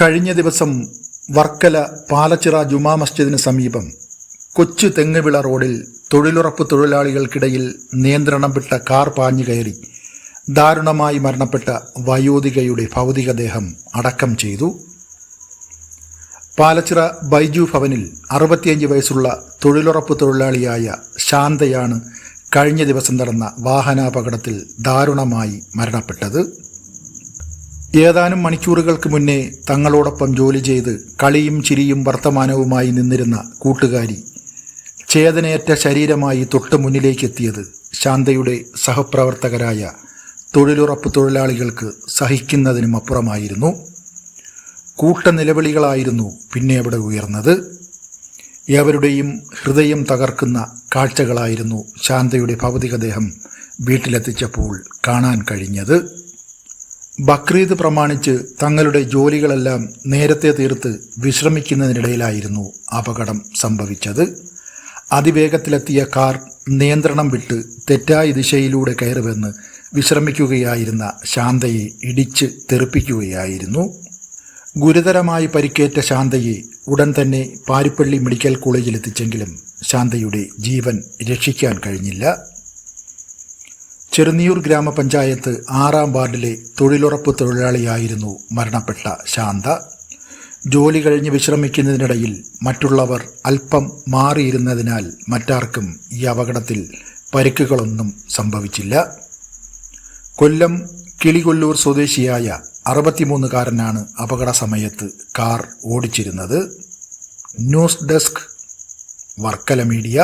കഴിഞ്ഞ ദിവസം വർക്കല പാലച്ചിറ ജുമാ മസ്ജിദിന് സമീപം കൊച്ചു തെങ്ങുവിള റോഡിൽ തൊഴിലുറപ്പ് തൊഴിലാളികൾക്കിടയിൽ നിയന്ത്രണം വിട്ട കാർ പാഞ്ഞു കയറി. ദാരുണമായി മരണപ്പെട്ട വയോധികയുടെ ഭൗതികദേഹം അടക്കം ചെയ്തു. പാലച്ചിറ ബൈജു ഭവനിൽ അറുപത്തിയഞ്ച് വയസ്സുള്ള തൊഴിലുറപ്പ് തൊഴിലാളിയായ ശാന്തയാണ് കഴിഞ്ഞ ദിവസം നടന്ന വാഹനാപകടത്തിൽ ദാരുണമായി മരണപ്പെട്ടത്. ഏതാനും മണിക്കൂറുകൾക്ക് മുന്നേ തങ്ങളോടൊപ്പം ജോലി ചെയ്ത് കളിയും ചിരിയും വർത്തമാനവുമായി നിന്നിരുന്ന കൂട്ടുകാരി ചേതനയേറ്റ ശരീരമായി തൊട്ടു മുന്നിലേക്കെത്തിയത് ശാന്തയുടെ സഹപ്രവർത്തകരായ തൊഴിലുറപ്പ് തൊഴിലാളികൾക്ക് സഹിക്കുന്നതിനും അപ്പുറമായിരുന്നു കൂട്ട നിലവിളികളായിരുന്നു പിന്നെ അവിടെ ഉയർന്നത്. ഏവരുടെയും ഹൃദയം തകർക്കുന്ന കാഴ്ചകളായിരുന്നു ശാന്തയുടെ ഭൗതികദേഹം വീട്ടിലെത്തിച്ചപ്പോൾ കാണാൻ കഴിഞ്ഞത്. ബക്രീദ് പ്രമാണിച്ച് തങ്ങളുടെ ജോലികളെല്ലാം നേരത്തെ തീർത്ത് വിശ്രമിക്കുന്നതിനിടയിലായിരുന്നു അപകടം സംഭവിച്ചത്. അതിവേഗത്തിലെത്തിയ കാർ നിയന്ത്രണം വിട്ട് തെറ്റായ ദിശയിലൂടെ കയറുവെന്ന് വിശ്രമിക്കുകയായിരുന്ന ശാന്തയെ ഇടിച്ച് തെറിപ്പിക്കുകയായിരുന്നു. ഗുരുതരമായി പരിക്കേറ്റ ശാന്തയെ ഉടൻ തന്നെ പാരിപ്പള്ളി മെഡിക്കൽ കോളേജിൽ എത്തിച്ചെങ്കിലും ശാന്തയുടെ ജീവൻ രക്ഷിക്കാൻ കഴിഞ്ഞില്ല. ചെറുനിയൂർ ഗ്രാമപഞ്ചായത്ത് ആറാം വാർഡിലെ തൊഴിലുറപ്പ് തൊഴിലാളിയായിരുന്നു മരണപ്പെട്ട ശാന്ത. ജോലി കഴിഞ്ഞ് വിശ്രമിക്കുന്നതിനിടയിൽ മറ്റുള്ളവർ അല്പം മാറിയിരുന്നതിനാൽ മറ്റാർക്കും ഈ അപകടത്തിൽ പരിക്കുകളൊന്നും സംഭവിച്ചില്ല. കൊല്ലം കിളികൊല്ലൂർ സ്വദേശിയായ അറുപത്തിമൂന്നുകാരനാണ് അപകട സമയത്ത് car ഓടിച്ചിരുന്നത്. News desk Varkala media.